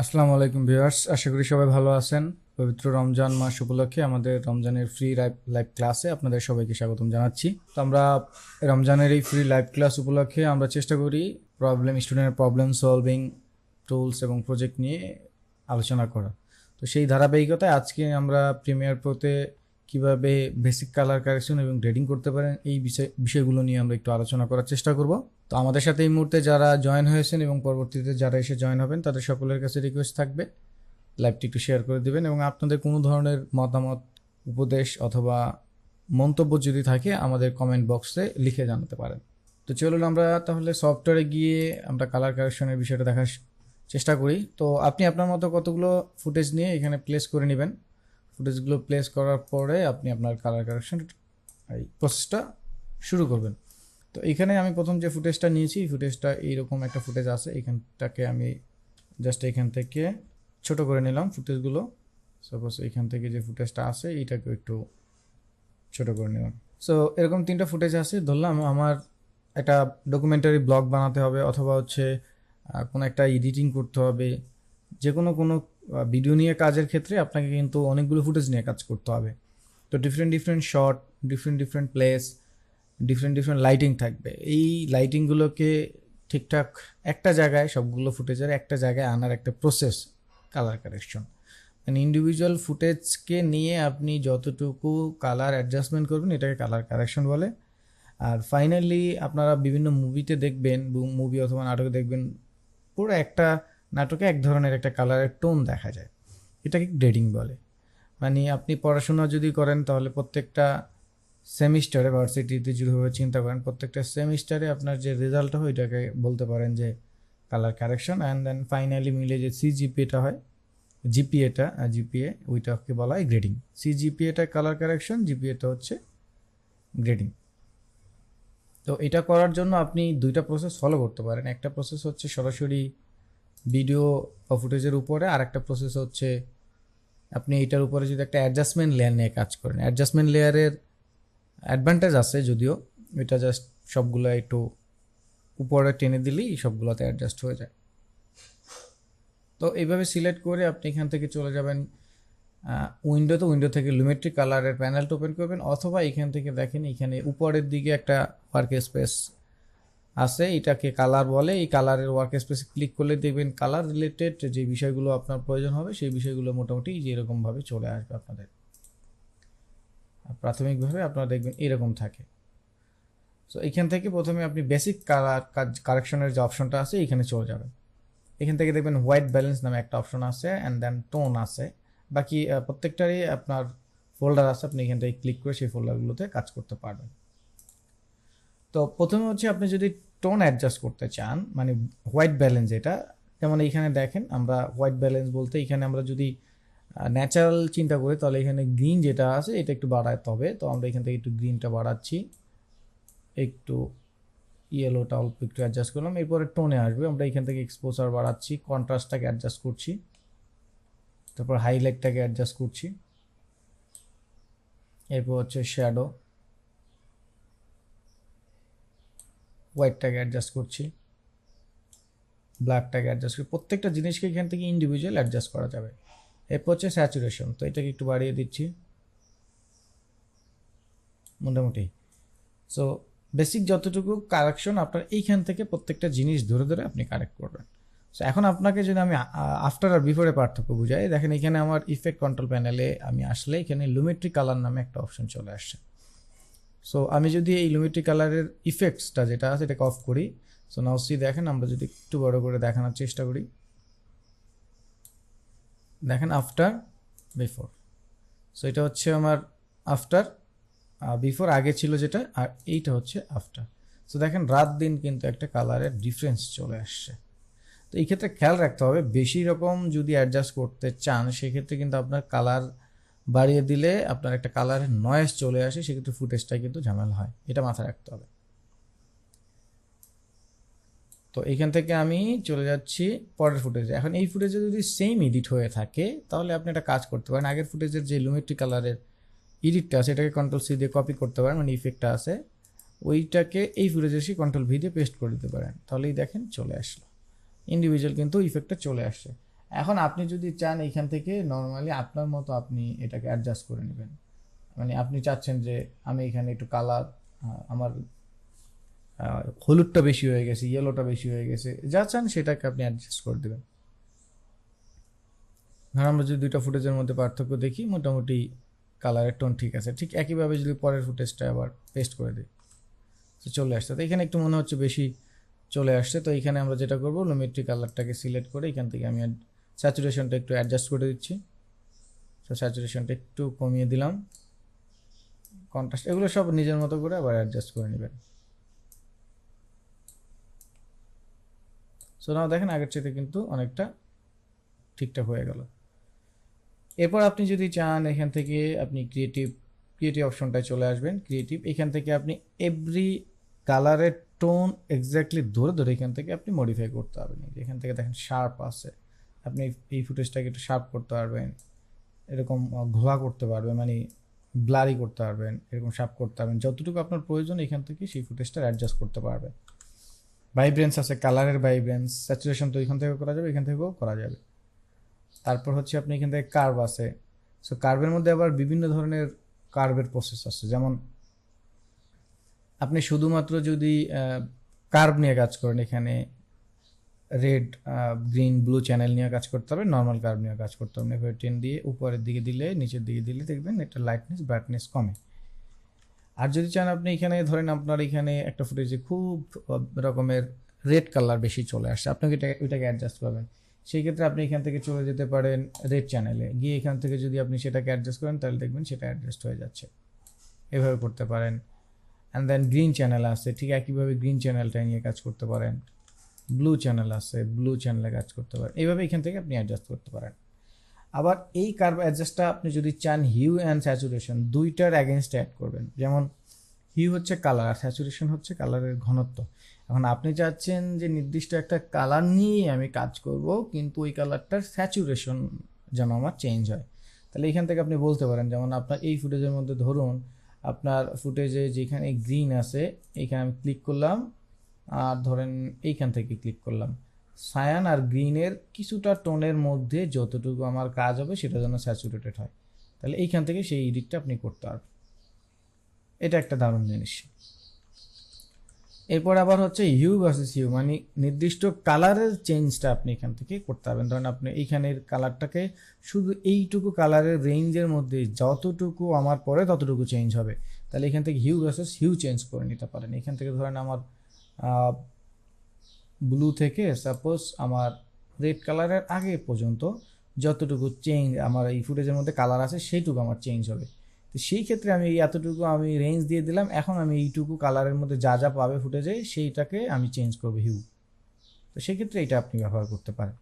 আসসালামু আলাইকুম ভিউয়ার্স, আশা করি সবাই ভালো আছেন। পবিত্র রমজান মাস উপলক্ষে আমাদের রমজানের ফ্রি লাইভ ক্লাসে আপনাদের সবাইকে স্বাগতম জানাচ্ছি। তো আমরা রমজানের এই ফ্রি লাইভ ক্লাস উপলক্ষে আমরা চেষ্টা করি প্রবলেম স্টুডেন্টের প্রবলেম সলভিং টুলস এবং প্রজেক্ট নিয়ে আলোচনা করা। তো সেই ধারাবাহিকতায় আজকে আমরা প্রিমিয়ার প্রোতে কীভাবে বেসিক কালার কারেকশন এবং গ্রেডিং করতে পারেন এই বিষয়, বিষয়গুলো নিয়ে আমরা একটু আলোচনা করার চেষ্টা করব। তো আমাদের সাথে এই মুহূর্তে যারা জয়েন হয়েছেন এবং পরবর্তীতে যারা এসে জয়েন হবেন, তাদের সকলের কাছে রিকোয়েস্ট থাকবে। লাইভটি একটু শেয়ার করে দিবেন এবং আপনাদের কোনো ধরনের মতামত, উপদেশ অথবা মন্তব্য যদি থাকে, আমাদের কমেন্ট বক্সে লিখে জানাতে পারেন। তো চলুন আমরা তাহলে সফটওয়্যারে গিয়ে আমরা কালার কারেকশনের বিষয়টা দেখার চেষ্টা করি। তো আপনি আপনার মতো কতগুলো ফুটেজ নিয়ে এখানে প্লেস করে নেবেন? ফুটেজগুলো প্লেস করার পরে আপনি আপনার কালার কারেকশন এই প্রসেসটা শুরু করবেন। তো এখানে আমি প্রথম যে ফুটেজটা নিয়েছি ফুটেজটা এইরকম একটা ফুটেজ আছে। এখানটাকে আমি জাস্ট এখান থেকে ছোট করে নিলাম ফুটেজগুলো। সাপোজ এখান থেকে যে ফুটেজটা আছে এইটাকে একটু ছোট করে নিলাম। সো এরকম তিনটা ফুটেজ আছে। ধরলাম আমার একটা ডকুমেন্টারি ব্লগ বানাতে হবে অথবা হচ্ছে কোনো একটা এডিটিং করতে হবে। যে কোনো কোনো ভিডিও নিয়ে কাজের ক্ষেত্রে আপনাকে কিন্তু অনেকগুলো ফুটেজ নিয়ে কাজ করতে হবে। তো different different shot different different place different different lighting থাকবে। এই লাইটিংগুলোকে ঠিকঠাক একটা জায়গায় সবগুলো ফুটেজের একটা জায়গায় আনার একটা প্রসেস কালার কারেকশন মানে ইন্ডিভিজুয়াল ফুটেজকে নিয়ে আপনি যতটুকু কালার অ্যাডজাস্টমেন্ট করবেন, এটাকে কালার কারেকশন বলে। আর ফাইনালি আপনারা বিভিন্ন মুভিতে দেখবেন মুভি অথবা নাটকে দেখবেন, পুরো একটা নাটকে এক ধরনের একটা কালারের টোন দেখা যায়। এটাকে গ্রেডিং বলে। মানে আপনি পড়াশোনা যদি করেন, তাহলে প্রত্যেকটা সেমিস্টারে ভার্সিটিতে যেভাবে চিন্তা করেন, প্রত্যেকটা সেমিস্টারে আপনার যে রেজাল্ট হয় ওইটাকে বলতে পারেন যে colour correction and then finally মিলে যে সিজিপিএটা হয় জিপিএটা জিপিএ ওইটাকে বলা হয় গ্রেডিং সিজিপিএটা কালার কারেকশন জিপিএটা হচ্ছে গ্রেডিং তো এটা করার জন্য আপনি দুইটা প্রসেস ফলো করতে পারেন। একটা প্রসেস হচ্ছে সরাসরি ভিডিও বা ফুটেজের উপরে আর একটা প্রসেস হচ্ছে আপনি এটার উপরে যদি একটা অ্যাডজাস্টমেন্ট লেয়ার নিয়ে কাজ করেন। অ্যাডজাস্টমেন্ট লেয়ারের অ্যাডভান্টেজ আছে যদিও। এটা জাস্ট সবগুলো একটু উপরে টেনে দিলেই সবগুলোতে অ্যাডজাস্ট হয়ে যায়। তো এইভাবে সিলেক্ট করে আপনি এখান থেকে চলে যাবেন উইন্ডো তো। উইন্ডো থেকে লুমেট্রিক কালারের প্যানেলটা ওপেন করবেন, অথবা এখান থেকে দেখেন এখানে উপরের দিকে একটা ওয়ার্ক স্পেস আছে, এটাকে কালার বলে। এই কালারের ওয়ার্ক স্পেসে ক্লিক করলে দেখবেন কালার রিলেটেড যে বিষয়গুলো আপনার প্রয়োজন হবে, সেই বিষয়গুলো মোটামুটি যে এরকমভাবে চলে আসবে আপনাদের। প্রাথমিকভাবে আপনারা দেখবেন এরকম থাকে। সো এখান থেকে প্রথমে আপনি বেসিক কালার কারেকশনের যে অপশনটা আছে, এখানে চলে যাবেন। এখান থেকে দেখবেন হোয়াইট ব্যালেন্স নামে একটা অপশন আছে অ্যান্ড দেন টোন আছে। বাকি প্রত্যেকটারই আপনার ফোল্ডার আছে, আপনি এখান থেকে ক্লিক করে সেই ফোল্ডারগুলোতে কাজ করতে পারবেন। তো প্রথমে হচ্ছে আপনি যদি টোন অ্যাডজাস্ট করতে চান মানে হোয়াইট ব্যালেন্স এটা, যেমন এইখানে দেখেন আমরা হোয়াইট ব্যালেন্স বলতে এখানে আমরা যদি ন্যাচারাল চিন্তা করি তাহলে এখানে গ্রিন যেটা আছে, এটা একটু বাড়াতে হবে। তো আমরা এখান থেকে একটু গ্রিনটা বাড়াচ্ছি। একটু ইয়েলোটা অল্প একটু অ্যাডজাস্ট করলাম। এরপরে টোনে আসবে। আমরা এখান থেকে এক্সপোজার বাড়াচ্ছি কন্ট্রাস্টটাকে অ্যাডজাস্ট করছি। তারপর হাইলাইটটাকে অ্যাডজাস্ট করছি। এরপর হচ্ছে শ্যাডো হোয়াইটটাকে অ্যাডজাস্ট করছি। ব্ল্যাকটাকে অ্যাডজাস্ট করি। প্রত্যেকটা জিনিসকে এখান থেকে ইন্ডিভিজুয়াল অ্যাডজাস্ট করা যাবে। এরপর হচ্ছে স্যাচুরেশন তো এটাকে একটু বাড়িয়ে দিচ্ছি। মোটামুটি। সো বেসিক যতটুকু কারেকশন আপনার এইখান থেকে প্রত্যেকটা জিনিস ধরে ধরে আপনি কারেক্ট করবেন। সো এখন আপনাকে যদি আমি আফটার আর বিফোরে পার্থক্য বুঝাই, দেখেন এখানে আমার ইফেক্ট কন্ট্রোল প্যানেলে আমি আসলে এখানে লুমেট্রি কালার নামে একটা অপশন চলে আসছে। সো আমি যদি এই লুমেট্রি কালারের ইফেক্টসটা যেটা আছে, এটাকে অফ করি। সো নাও সি দেখেন আমরা যদি একটু বড় করে দেখানোর চেষ্টা করি। দেখেন আফটার বিফোর সো এটা হচ্ছে আমার আফটার বিফোর আগে ছিল যেটা, আর এইটা হচ্ছে আফটার সো দেখেন রাত দিন কিন্তু একটা কালারের ডিফারেন্স চলে আসছে। তো এই ক্ষেত্রে খেয়াল রাখতে হবে, বেশি রকম যদি অ্যাডজাস্ট করতে চান, সেক্ষেত্রে কিন্তু আপনার কালার বাড়িয়ে দিলে আপনার একটা কালারের নয়েস চলে আসে, সেক্ষেত্রে ফুটেজটা কিন্তু ঝামেলা হয়। এটা মাথায় রাখতে হবে। তো এখান থেকে আমি চলে যাচ্ছি পরের ফুটেজে এখন এই ফুটেজে যদি সেম এডিট হয়ে থাকে, তাহলে আপনি একটা কাজ করতে পারেন। আগের ফুটেজের যে লুমেট্রি কালারের এডিটটা আছে, এটাকে কন্ট্রোল সি দিয়ে কপি করতে পারেন মানে ইফেক্টটা আছে, ওইটাকে এই ফুটেজে এসে কন্ট্রোল ভি দিয়ে পেস্ট করে দিতে পারেন। তাহলেই দেখেন চলে আসলো। ইন্ডিভিজুয়াল কিন্তু ইফেক্টটা চলে আসছে। এখন আপনি যদি চান এইখান থেকে নর্মালি আপনার মতো আপনি এটাকে অ্যাডজাস্ট করে নেবেন। মানে আপনি চাচ্ছেন যে আমি এখানে একটু কালার আমার হলুদটা বেশি হয়ে গেছে ইয়েলোটা বেশি হয়ে গেছে। যা চান সেটাকে আপনি অ্যাডজাস্ট করে দেবেন। ধর আমরা যদি দুইটা ফুটেজের মধ্যে পার্থক্য দেখি, মোটামুটি কালারের টোন ঠিক আছে। ঠিক একইভাবে যদি পরের ফুটেজটা আবার পেস্ট করে দিই, তো চলে আসছে। তো এখানে একটু মনে হচ্ছে বেশি চলে আসছে। তো এখানে আমরা যেটা করব লোমেট্রি কালারটাকে সিলেক্ট করে এখান থেকে আমি স্যাচুরেশনটা একটু অ্যাডজাস্ট করে দিচ্ছি। তো স্যাচুরেশনটা একটু কমিয়ে দিলাম। কন্ট্রাস্ট এগুলো সব নিজের মতো করে আবার অ্যাডজাস্ট করে নেবেন। সো নাও দেখেন আগের চাইতে কিন্তু অনেকটা ঠিকঠাক হয়ে গেল। এরপর আপনি যদি চান এখান থেকে আপনি ক্রিয়েটিভ ক্রিয়েটিভ অপশনটায় চলে আসবেন। ক্রিয়েটিভ এখান থেকে আপনি এভরি কালারের টোন এক্স্যাক্টলি ধরে ধরে এখান থেকে আপনি মডিফাই করতে পারবেন। এখান থেকে দেখেন শার্প আছে। আপনি এই ফুটেজটাকে একটু শার্প করতে পারবেন। এরকম ঘোলা করতে পারবেন মানে ব্লারি করতে পারবেন, এরকম শার্প করতে পারবেন। যতটুকু আপনার প্রয়োজন, এখান থেকে সেই ফুটেজটা অ্যাডজাস্ট করতে পারবেন। ভাইব্রেন্স আছে কালারের ভাইব্রেন্স স্যাচুরেশন তো এখান থেকে করা যাবে, এখান থেকেও করা যাবে। তারপর হচ্ছে আপনি এখান থেকে কার্ভ আছে। সো কার্ভের মধ্যে আবার বিভিন্ন ধরনের কার্ভের প্রসেস আছে। যেমন, আপনি শুধুমাত্র যদি কার্ভ নিয়ে কাজ করেন, এখানে রেড গ্রিন ব্লু চ্যানেল নিয়ে কাজ করতে হবে নর্মাল কার্ভ নিয়ে কাজ করতে হবে। এভাবে টেন দিয়ে উপরের দিকে দিলে, নিচের দিকে দিলে দেখবেন এটা লাইটনেস ব্রাইটনেস কমে। আর যদি চান আপনি এখানে, ধরেন আপনার এখানে একটা ফুটেজে খুব রকমের রেড কালার বেশি চলে আসছে আপনাকে এটা ওইটাকে অ্যাডজাস্ট করবেন সেই ক্ষেত্রে আপনি এখান থেকে চলে যেতে পারেন রেড চ্যানেলে গিয়ে এখান থেকে যদি আপনি সেটাকে অ্যাডজাস্ট করেন, তাহলে দেখবেন সেটা অ্যাডজাস্ট হয়ে যাচ্ছে। এভাবে করতে পারেন। অ্যান্ড দেন গ্রিন চ্যানেল আছে ঠিক একইভাবে গ্রিন চ্যানেলটা নিয়ে কাজ করতে পারেন। ব্লু চ্যানেল আছে ব্লু চ্যানেলে কাজ করতে পারেন। এইভাবে এখান থেকে আপনি অ্যাডজাস্ট করতে পারেন। আবার এই কার্ভ অ্যাডজাস্টটা আপনি যদি চান হিউ অ্যান্ড স্যাচুরেশন দুইটার অ্যাগেনস্টে অ্যাড করবেন। যেমন হিউ হচ্ছে কালার আর স্যাচুরেশন হচ্ছে কালারের ঘনত্ব। এখন আপনি চাচ্ছেন যে নির্দিষ্ট একটা কালার নিয়েই আমি কাজ করব, কিন্তু ওই কালারটার স্যাচুরেশন যেন আমার চেঞ্জ হয়। তাহলে এখান থেকে আপনি বলতে পারেন, যেমন আপনার এই ফুটেজের মধ্যে ধরুন, আপনার ফুটেজে যেখানে গ্রিন আছে এইখানে আমি ক্লিক করলাম, আর ধরেন এইখান থেকে ক্লিক করলাম। সায়ান আর গ্রিনের কিছুটা টোনের মধ্যে যতটুকু আমার কাজ হবে সেটা যেন স্যাচুরেটেড হয়। তাহলে এইখান থেকে সেই এডিটটা আপনি করতে পারবেন। এটা একটা দারুণ জিনিস। এরপর আবার হচ্ছে হিউ ভার্সেস হিউ মানে নির্দিষ্ট কালারের চেঞ্জটা আপনি এখান থেকে করতে পারবেন। ধরেন আপনি এইখানের কালারটাকে শুধু এইটুকু কালারের রেঞ্জের মধ্যে যতটুকু আমার পরে ততটুকু চেঞ্জ হবে। তাহলে এখান থেকে হিউ ভার্সেস হিউ চেঞ্জ করে নিতে পারেন। এখান থেকে ধরেন আমার ব্লু থেকে সাপোজ আমার রেড কালারের আগে পর্যন্ত যতটুকু চেঞ্জ আমার এই ফুটেজের মধ্যে কালার আছে, সেইটুকু আমার চেঞ্জ হবে। তো সেই ক্ষেত্রে আমি এই এতটুকু আমি রেঞ্জ দিয়ে দিলাম, এখন আমি এইটুকু কালারের মধ্যে যা যা পাবে ফুটেজে সেইটাকে আমি চেঞ্জ করব হিউ তো সেক্ষেত্রে এটা আপনি ব্যবহার করতে পারেন।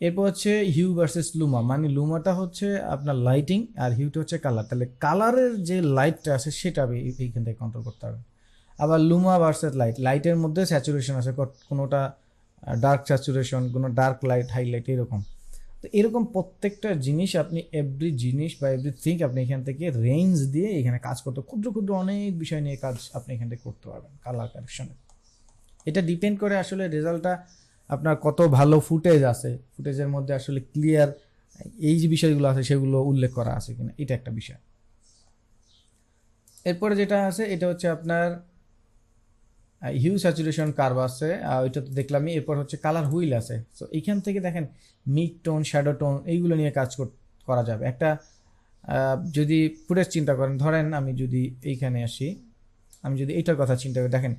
এরপর হচ্ছে হিউ ভার্সেস লুমা মানে লুমাটা হচ্ছে আপনার লাইটিং আর হিউটা হচ্ছে কালার তাহলে কালারের যে লাইটটা আছে, সেটা এইখান থেকে কন্ট্রোল করতে হবে আবার লুমা ভার্সেস লাইট লাইটের মধ্যে স্যাচুরেশন আছে কোনোটা ডার্ক স্যাচুরেশন কোনো ডার্ক লাইট হাইলাইট এরকম। তো এরকম প্রত্যেকটা জিনিস আপনি এভরি জিনিস বা এভরিথিং আপনি এখান থেকে রেঞ্জ দিয়ে এখানে কাজ করতে, ক্ষুদ্র ক্ষুদ্র অনেক বিষয় নিয়ে কাজ আপনি এখান থেকে করতে পারবেন কালার কারেকশনে এটা ডিপেন্ড করে আসলে রেজাল্টটা আপনার কত ভালো ফুটেজ আছে। ফুটেজের মধ্যে আসলে ক্লিয়ার এই যে বিষয়গুলো আছে, সেগুলো উল্লেখ করা আছে কিনা, এটা একটা বিষয়। এরপরে যেটা আছে, এটা হচ্ছে আপনার হিউ স্যাচুরেশন কার্ভ আছে। ওইটা তো দেখলামই। এরপর হচ্ছে কালার হুইল আছে। তো এইখান থেকে দেখেন মিড টোন শ্যাডো টোন এইগুলো নিয়ে কাজ কর- করা যাবে। একটা যদি ফুটেজ চিন্তা করেন, ধরেন আমি যদি এইখানে আসি, আমি যদি এইটার কথা চিন্তা করি, দেখেন,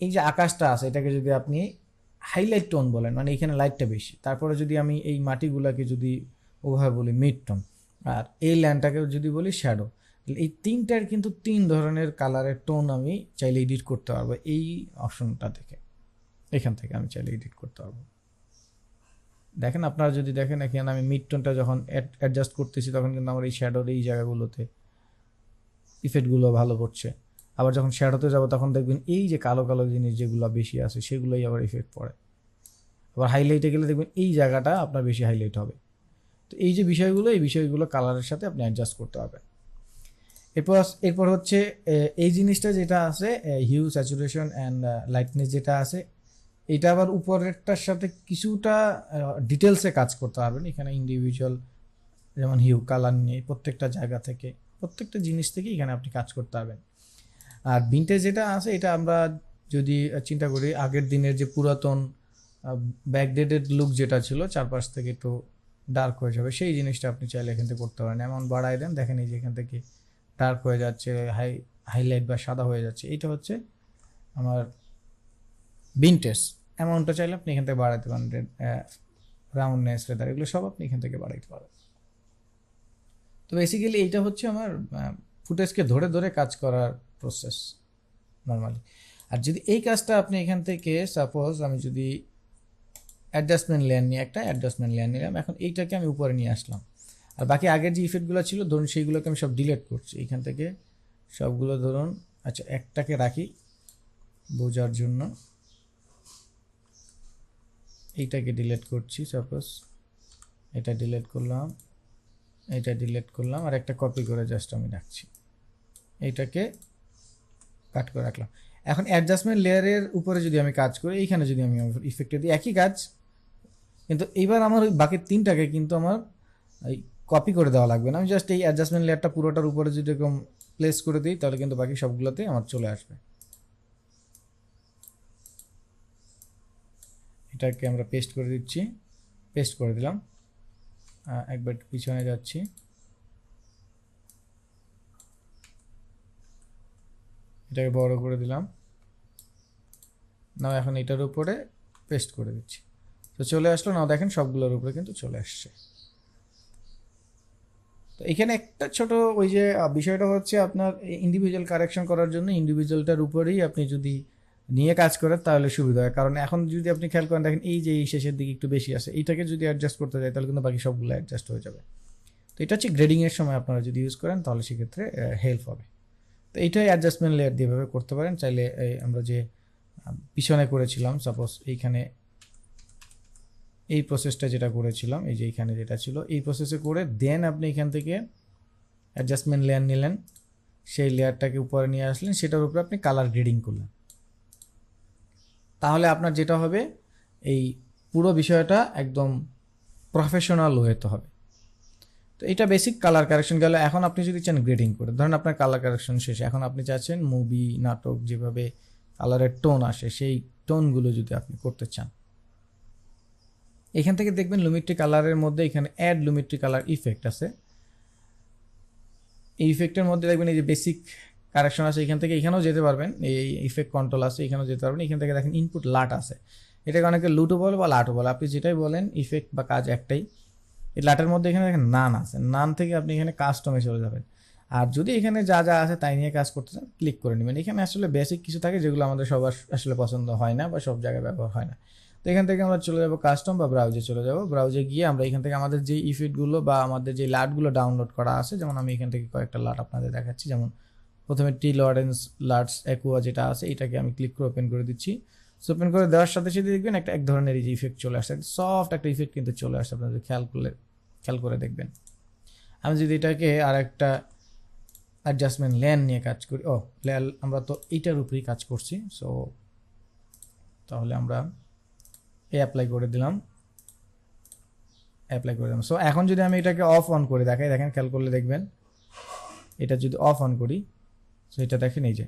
এই যে আকাশটা আছে, এটাকে যদি আপনি হাইলাইট টোন বলেন মানে এখানে লাইটটা বেশি, তারপরে যদি আমি এই মাটিগুলোকে যদি ওভাবে বলি মিড টোন আর এই ল্যান্ডটাকে যদি বলি শ্যাডো এই তিনটার কিন্তু তিন ধরনের কালারের টোন আমি চাইলে এডিট করতে পারব। এই অপশনটা থেকে এখান থেকে আমি চাইলে এডিট করতে পারব। দেখেন আপনারা যদি দেখেন এখানে আমি মিড টোনটা যখন অ্যাডজাস্ট করতেছি তখন কিন্তু আমার এই শ্যাডোর এই জায়গাগুলোতে ইফেক্টগুলো ভালো পড়ছে। আবার যখন শ্যাডোতে যাব তখন দেখবেন এই যে কালো কালো জিনিস যেগুলো বেশি আছে সেগুলোই আবার ইফেক্ট পড়ে। আবার হাইলাইটে গেলে দেখবেন এই জায়গাটা আপনার বেশি হাইলাইট হবে। তো এই যে বিষয়গুলো, এই বিষয়গুলো কালারের সাথে আপনি অ্যাডজাস্ট করতে পারবেন। এরপর এরপর হচ্ছে এই জিনিসটা যেটা আছে হিউ স্যাচুরেশন অ্যান্ড লাইটনেস যেটা আছে, এটা আবার উপরেরটার সাথে কিছুটা ডিটেলসে কাজ করতে পারবেন। এখানে ইন্ডিভিজুয়াল যেমন হিউ কালার নিয়ে প্রত্যেকটা জায়গা থেকে, প্রত্যেকটা জিনিস থেকে এখানে আপনি কাজ করতে পারবেন। আর ভিন্টেজ যেটা আছে, এটা আমরা যদি চিন্তা করি, আগের দিনের যে পুরাতন ব্যাকডেটেড লুক যেটা ছিল, চারপাশ থেকে একটু ডার্ক হয়ে যাবে, সেই জিনিসটা আপনি চাইলে এখান থেকে করতে পারেন। এমন বাড়াই দেন, দেখেন এই যে এখান থেকে ডার্ক হয়ে যাচ্ছে হাই হাইলাইট বা সাদা হয়ে যাচ্ছে, এইটা হচ্ছে আমার ভিনটেজ অ্যামাউন্টটা চাইলে আপনি এখান থেকে বাড়াতে পারেন রাউন্ডনেস রেদার এগুলো সব আপনি এখান থেকে বাড়াইতে পারেন। তো বেসিক্যালি এইটা হচ্ছে আমার ফুটেজকে ধরে ধরে কাজ করার প্রসেস নর্মালি আর যদি এই কাজটা আপনি এখান থেকে সাপোজ আমি যদি অ্যাডজাস্টমেন্ট লেয়ার নিয়ে, একটা অ্যাডজাস্টমেন্ট লেয়ার নিলাম, এখন এইটাকে আমি উপরে নিয়ে আসলাম। আর বাকি আগের যে ইফেক্টগুলো ছিল, ধরুন সেইগুলোকে আমি সব ডিলেট করছি। এখান থেকে সবগুলো ধরুন আচ্ছা একটাকে রাখি বোঝার জন্য। এইটাকে ডিলেট করছি সাপোজ এটা ডিলেট করলাম, এটা ডিলেট করলাম, আর একটা কপি করে জাস্ট আমি রাখছি। এইটাকে কাট করে রাখলাম। এখন অ্যাডজাস্টমেন্ট লেয়ারের উপরে যদি আমি কাজ করি, এইখানে যদি আমি ইফেক্টে দিই, একই কাজ। কিন্তু এইবার আমার ওই বাকি তিনটাকে কিন্তু আমার কপি করে দেওয়া লাগবে না। আমি জাস্ট এই অ্যাডজাস্টমেন্ট লেয়ারটা পুরোটার উপরে যদি এরকম প্লেস করে দিই, তাহলে কিন্তু বাকি সবগুলোতে আমার চলে আসবে। এটাকে আমরা পেস্ট করে দিচ্ছি। পেস্ট করে দিলাম। একবার পিছনে যাচ্ছি। এটাকে বড় করে দিলাম। নাও এখন এটার উপরে পেস্ট করে দিচ্ছি। তো চলে আসলো। নাও দেখেন সবগুলোর উপরে কিন্তু চলে আসছে। তো এখানে একটা ছোট ওই যে বিষয়টা হচ্ছে আপনার ইন্ডিভিজুয়াল কারেকশন করার জন্য ইন্ডিভিজুয়ালটার উপরেই আপনি যদি নিয়ে কাজ করেন তাহলে সুবিধা হয়। কারণ এখন যদি আপনি খেয়াল করেন, দেখেন এই যে এই শেষের দিকে একটু বেশি আছে এইটাকে যদি অ্যাডজাস্ট করতে যাই তাহলে কিন্তু বাকি সবগুলো অ্যাডজাস্ট হয়ে যাবে। তো এটা হচ্ছে গ্রেডিংয়ের সময় আপনারা যদি ইউজ করেন তাহলে সেক্ষেত্রে হেল্প হবে। তো এইটাই অ্যাডজাস্টমেন্ট লেয়ার দিয়ে এভাবে করতে পারেন। চাইলে আমরা যে পিছনে করেছিলাম সাপোজ এইখানে এই প্রসেসটা যেটা করেছিলাম, এই যে এইখানে যেটা ছিল, এই প্রসেসে করে দেন আপনি এখান থেকে অ্যাডজাস্টমেন্ট লেয়ার নিলেন। সেই লেয়ারটাকে উপরে নিয়ে আসলেন, সেটার উপরে আপনি কালার গ্রেডিং করলেন। তাহলে আপনার যেটা হবে, এই পুরো বিষয়টা একদম প্রফেশনাল ওয়েতে হবে। তো এটা বেসিক কালার কারেকশন গেল। এখন আপনি যদি চান গ্রেডিং করে, ধরেন আপনার কালার কারেকশন শেষ। এখন আপনি চাচ্ছেন মুভি নাটক যেভাবে কালারের টোন আসে, সেই টোনগুলো যদি আপনি করতে চান এখান থেকে দেখবেন লুমিট্রি কালারের মধ্যে এখানে অ্যাড লুমিট্রি কালার ইফেক্ট আছে। এই ইফেক্টের মধ্যে দেখবেন এই যে বেসিক কারেকশন আছে এখান থেকে এখানেও যেতে পারবেন। এই ইফেক্ট কন্ট্রোল আছে, এখানেও যেতে পারবেন। এখান থেকে দেখেন ইনপুট লাট আছে। এটাকে অনেকে লুটো বলে বা লাটও বলে। আপনি যেটাই বলেন ইফেক্ট বা কাজ একটাই। এই লাটের মধ্যে এখানে দেখেন নান আছে। নান থেকে আপনি এখানে কাস্টমে চলে যাবেন। আর যদি এখানে যা যা আছে তাই নিয়ে কাজ করতে চান ক্লিক করে নেবেন। এখানে আসলে বেসিক কিছু থাকে যেগুলো আমাদের সবার আসলে পছন্দ হয় না বা সব জায়গায় ব্যবহার হয় না। তো এখান থেকে আমরা চলে যাব কাস্টম বা ব্রাউজে চলে যাব। ব্রাউজে গিয়ে আমরা এখান থেকে আমাদের যে ইফেক্টগুলো বা আমাদের যে লাটগুলো ডাউনলোড করা আছে, যেমন আমি এখান থেকে কয়েকটা লাট আপনাদের দেখাচ্ছি, যেমন প্রথমে টি লরেন্স লার্টস অ্যাকুয়া যেটা আছে, এটাকে আমি ক্লিক করে ওপেন করে দিচ্ছি। সো ওপেন করে দেওয়ার সাথে সাথে দেখবেন একটা, এক ধরনের যে ইফেক্ট চলে আসছে সফট একটা ইফেক্ট কিন্তু চলে আসছে, আপনাদের খেয়াল করলে, খেয়াল করে দেখবেন। আমি যদি এটাকে আর একটা অ্যাডজাস্টমেন্ট লেন নিয়ে কাজ করি, ও আমরা তো এইটার উপরেই কাজ করছি সো তাহলে আমরা এ অ্যাপ্লাই করে দিলাম। অ্যাপ্লাই করে দিলাম। সো এখন যদি আমি এটাকে অফ অন করে দেখাই, দেখেন, খেয়াল করলে দেখবেন, এটা যদি অফ অন করি সো এটা দেখেন এই যে,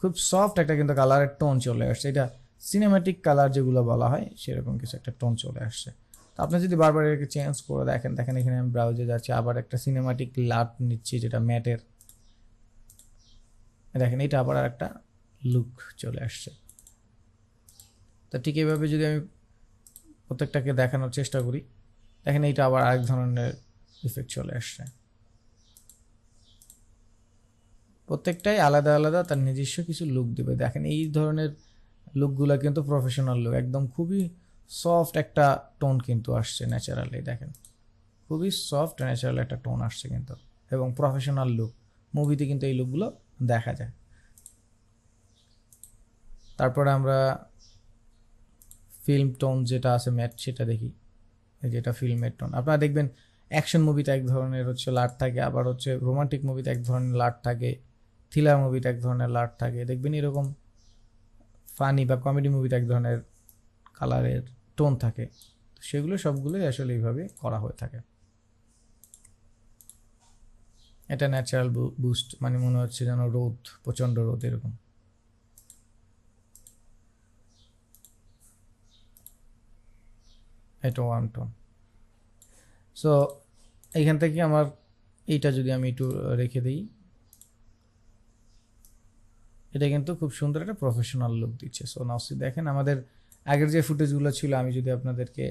খুব সফট একটা কিন্তু কালারের টোন চলে আসছে। এটা সিনেমাটিক কালার যেগুলো বলা হয়, সেরকম কিছু একটা টোন চলে আসছে। তো আপনি যদি বারবার এটাকে চেঞ্জ করে দেখেন দেখেন এখানে আমি ব্রাউজে যাচ্ছি, আবার একটা সিনেমাটিক লাট নিচ্ছি যেটা ম্যাটের দেখেন, এটা আবার একটা লুক চলে আসছে। তো ঠিক এইভাবে যদি আমি প্রত্যেকটাকে দেখানোর চেষ্টা করি। দেখেন এইটা আবার আরেক ধরনের ইফেক্ট চলে আসছে। প্রত্যেকটাই আলাদা আলাদা, তার নিজস্ব কিছু লুক দেবে। দেখেন এই ধরনের লুকগুলো কিন্তু প্রফেশনাল লুক একদম খুবই সফট একটা টোন কিন্তু আসছে ন্যাচারালি দেখেন। খুবই সফট ন্যাচারাল একটা টোন আসছে কিন্তু। এবং প্রফেশনাল লুক মুভিতে কিন্তু এই লুকগুলো দেখা যায়। তারপরে আমরা ফিল্ম টোন যেটা আছে ম্যাট সেটা দেখি। যেটা ফিল্মের টোন আপনারা দেখবেন অ্যাকশন মুভিতে এক ধরনের হচ্ছে লাট থাকে, আবার হচ্ছে রোমান্টিক মুভিতে এক ধরনের লাট থাকে থ্রিলার মুভিতে এক ধরনের লাট থাকে। দেখবেন এরকম ফানি বা কমেডি মুভিতে এক ধরনের কালারের টোন থাকে। সেগুলো সবগুলোই আসলে এইভাবে করা হয়ে থাকে। এটা ন্যাচারাল বুস্ট মানে মনে হচ্ছে যেন রোদ, প্রচণ্ড রোদ এরকম। এটা ওয়ান টোন সো এইখান থেকে আমার এইটা যদি আমি একটু রেখে দিই। এটা কিন্তু খুব সুন্দর একটা প্রফেশনাল লুক দিচ্ছে। সো নাওসি দেখেন আমাদের আগের যে ফুটেজগুলো ছিল, আমি যদি আপনাদেরকে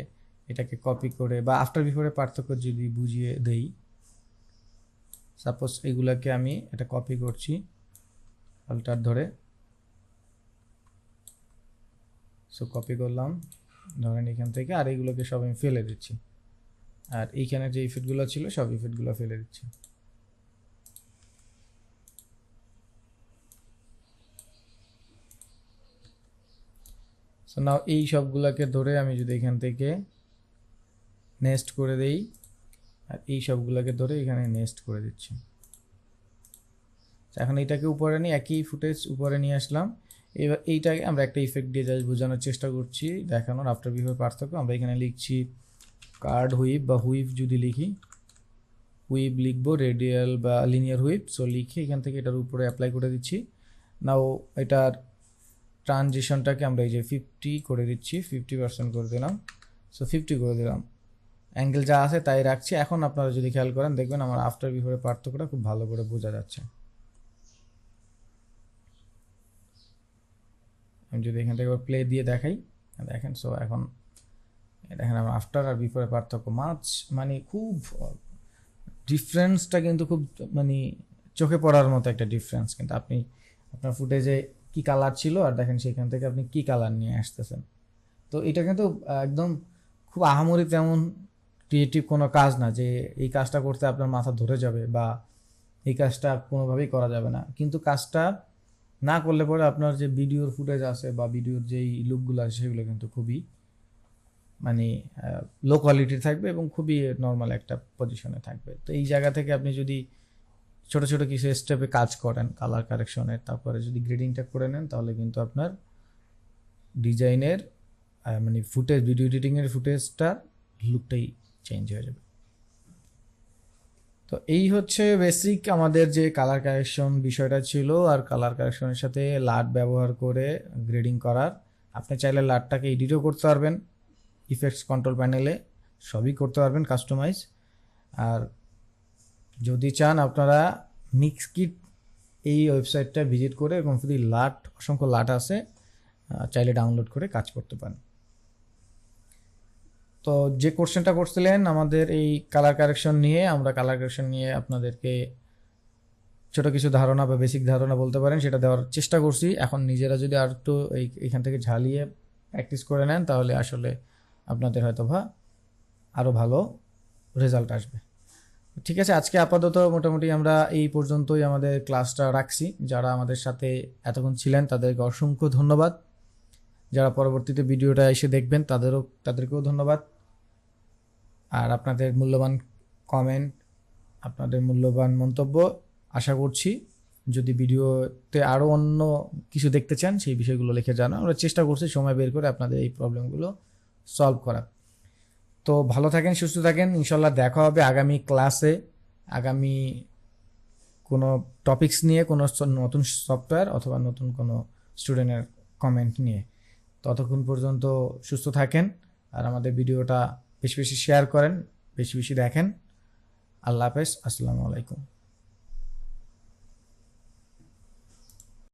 এটাকে কপি করে বা আফটার বিফোরে পার্থক্য যদি বুঝিয়ে দেই। সাপোজ এগুলাকে আমি এটা কপি করছি। অল্টার ধরে। সো কপি করলাম। ধরেন এখান থেকে আর এইগুলোকে সব আমি ফেলে দিচ্ছি। আর এইখানে যে ইফেক্টগুলো ছিল, সব ইফেক্টগুলো ফেলে দিচ্ছি। সো নাও এই সবগুলোকে ধরে আমি যদি এখান থেকে নেস্ট করে দেই, আর এই সবগুলোকে ধরে এখানে নেস্ট করে দিচ্ছি। এখন এটাকে উপরে নিয়ে, একই ফুটেজ উপরে নিয়ে আসলাম। এবার এইটাকে আমরা একটা ইফেক্ট দিয়ে জাস্ট বোঝানোর চেষ্টা করছি, দেখানোর আফটার বিফোর পার্থক্য। আমরা এখানে লিখছি কার্ড হুইপ বা হুইপ যদি লিখি হুইপ লিখব রেডিয়াল বা লিনিয়ার হুইপ সো লিখে এখান থেকে এটার উপরে অ্যাপ্লাই করে দিচ্ছি। নাও এটার ট্রানজিশনটাকে আমরা এই যে ফিফটি করে দিচ্ছি ফিফটি পার্সেন্ট করে দিলাম সো ফিফটি করে দিলাম। অ্যাঙ্গেল যা আছে তাই রাখছি। এখন আপনারা যদি খেয়াল করেন, দেখবেন আমার আফটার বিফোরের পার্থক্যটা খুব ভালো করে বোঝা যাচ্ছে। আমি যদি এখান থেকে প্লে দিয়ে দেখাই, দেখেন সো এখন দেখেন, আমার আফটার আর বিফোরের পার্থক্য। মাছ মানে খুব ডিফারেন্সটা কিন্তু খুব মানে চোখে পড়ার মতো একটা ডিফারেন্স কিন্তু আপনি, আপনার ফুটেজে কি কালার ছিল আর দেখেন সেখান থেকে আপনি কি কালার নিয়ে আসতেছেন। তো এটা কিন্তু, একদম খুব আহামরি তেমন ক্রিয়েটিভ কোনো কাজ না যে এই কাজটা করতে আপনার মাথা ধরে যাবে বা এই কাজটা কোনোভাবেই করা যাবে না। কিন্তু কাজটা না করলে পরে আপনার যে ভিডিওর ফুটেজ আছে বা ভিডিওর যেই লুকগুলো আছে, সেগুলো কিন্তু খুবই মানে লো কোয়ালিটির থাকবে এবং খুবই নর্মাল একটা পজিশনে থাকবে। তো এই জায়গা থেকে আপনি যদি ছোট ছোট কিছু স্টেপে কাজ করেন কালার কারেকশনের তারপরে যদি গ্রেডিংটা করে নেন, তাহলে কিন্তু আপনার ডিজাইনের মানে ফুটেজ ভিডিও এডিটিংয়ের ফুটেজটার লুকটাই চেঞ্জ হয়ে যাবে। তো এই হচ্ছে বেসিক আমাদের যে কালার কারেকশন বিষয়টা ছিল আর কালার কারেকশনের সাথে লাট ব্যবহার করে গ্রেডিং করার। আপনি চাইলে লাটটাকে এডিটও করতে পারবেন ইফেক্টস কন্ট্রোল প্যানেলে সবই করতে পারবেন কাস্টমাইজ আর যদি চান আপনারা মিক্স কিট এই ওয়েবসাইটটা ভিজিট করে এবং ফ্রি লাট অসংখ্য লাট আছে চাইলে ডাউনলোড করে কাজ করতে পারেন। তো যে কোশ্চেনটা করছিলেন আমাদের এই কালার কারেকশন নিয়ে, আমরা কালার কারেকশন নিয়ে আপনাদেরকে ছোট কিছু ধারণা বা বেসিক ধারণা বলতে পারেন, সেটা দেওয়ার চেষ্টা করছি। এখন নিজেরা যদি আর একটু এই, এখান থেকে ঝালিয়ে প্র্যাকটিস করে নেন, তাহলে আসলে আপনাদের হয়তো বা আরও ভালো রেজাল্ট আসবে। ঠিক আছে, আজকে আপাতত মোটামুটি আমরা এই পর্যন্তই আমাদের ক্লাসটা রাখছি। যারা আমাদের সাথে এতক্ষণ ছিলেন, তাদেরকে অসংখ্য ধন্যবাদ। যারা পরবর্তীতে ভিডিওটা এসে দেখবেন, তাদেরও, তাদেরকেও ধন্যবাদ। আর আপনাদের মূল্যবান কমেন্ট আপনাদের মূল্যবান মন্তব্য আশা করছি যদি ভিডিওতে আরও অন্য কিছু দেখতে চান, সেই বিষয়গুলো লিখে জানা আমরা চেষ্টা করছি সময় বের করে আপনাদের এই প্রবলেমগুলো সলভ করার তো ভালো থাকেন, সুস্থ থাকেন। ইনশাল্লাহ দেখা হবে আগামী ক্লাসে আগামী কোনো টপিকস নিয়ে, কোনো নতুন সফটওয়্যার অথবা নতুন কোনো স্টুডেন্টের কমেন্ট নিয়ে। ততক্ষণ পর্যন্ত সুস্থ থাকেন। আর আমাদের ভিডিওটা বেশি বেশি শেয়ার করেন বেশি বেশি দেখেন। আল্লাহ হাফেজ আসসালামু আলাইকুম।